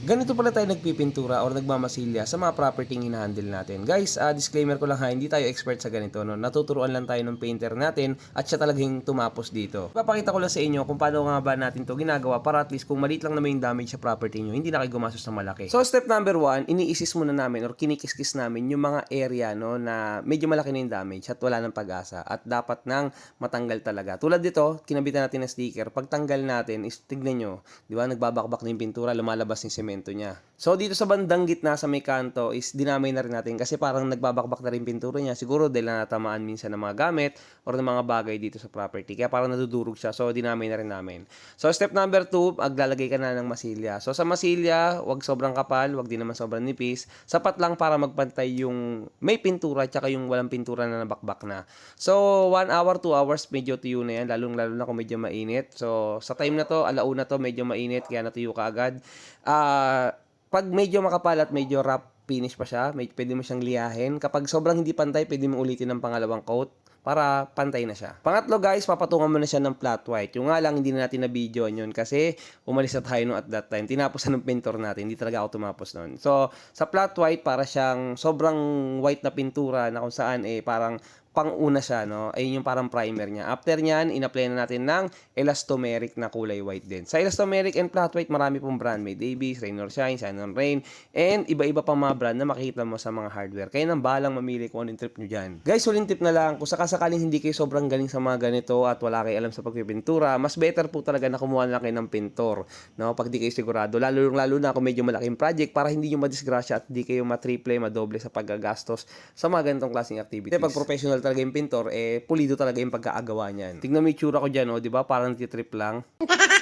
Ganito pala tayo nagpipintura or nagmamasilya sa mga property hinahandle natin. Guys, ah, disclaimer ko lang ha, hindi tayo expert sa ganito. No? Natuturuan lang tayo ng painter natin at siya talagang tumapos dito. Papakita ko lang sa inyo kung paano nga ba natin to ginagawa para at least kung maliit lang naman yung damage sa property nyo, hindi na kayo gumastos na malaki. So step number one, iniisis muna namin or kinikiskis namin yung mga area no, na medyo malaki na yung damage at wala ng pag-asa at dapat nang matanggal talaga. Tulad dito, kinabitan natin ng sticker. Pag tanggal natin, is tignan nyo, di ba, nagbabakbak na yung pintura, lumalabas yung semento niya. So dito sa bandang gitna sa may kanto is dinamay na rin natin kasi parang nagbabakbak na rin pintura niya. Siguro dahil natamaan minsan ng mga gamit or ng mga bagay dito sa property. Kaya parang nadudurog siya. So dinamay na rin namin. So step number two, maglalagay ka na ng masilya. So sa masilya, wag sobrang kapal, wag din naman sobrang nipis. Sapat lang para magpantay yung may pintura tsaka yung walang pintura na nabakbak na. So 1 hour, 2 hours, medyo tuyo na yan. Lalong lalo na kung medyo mainit. So sa time na to, alauna to, medyo mainit kaya natuyo ka agad. Ah, pag medyo makapal at medyo rough finish pa siya, may, pwede mo siyang liyahin. Kapag sobrang hindi pantay, pwede mo ulitin ng pangalawang coat para pantay na siya. Pangatlo guys, papatungan mo na siya ng flat white. Yung nga lang, hindi na natin na video yun kasi umalis na tayo no at that time. Tinapos na ng pintor natin, hindi talaga ako tumapos nun. So, sa flat white, para siyang sobrang white na pintura na kung saan eh parang pang-una siya, no? Ayun yung parang primer niya. After niyan, in-apply na natin ng elastomeric na kulay white din. Sa elastomeric and flat white, marami pong brand. May Davies, Rain or Shine, Shine on Rain, and iba-iba pang mga brand na makikita mo sa mga hardware. Kaya nang balang mamili kung anong trip nyo dyan. Guys, huling tip na lang, kung sakasakaling hindi kayo sobrang galing sa mga ganito at wala kayo alam sa pagpipintura, mas better po talaga na kumuha na kayo ng pintor, no? Pag di kayo sigurado. Lalo, lalo na kung medyo malaking project para hindi nyo madisgrasya at di kayo matriple, madoble sa paggagastos sa mga ganitong klaseng activities. Kasi pag professional talaga yung pintor, eh, pulido talaga yung pagkaagawa niyan. Tingnan mo yung tsura ko dyan, oh, di ba? Parang titrip lang.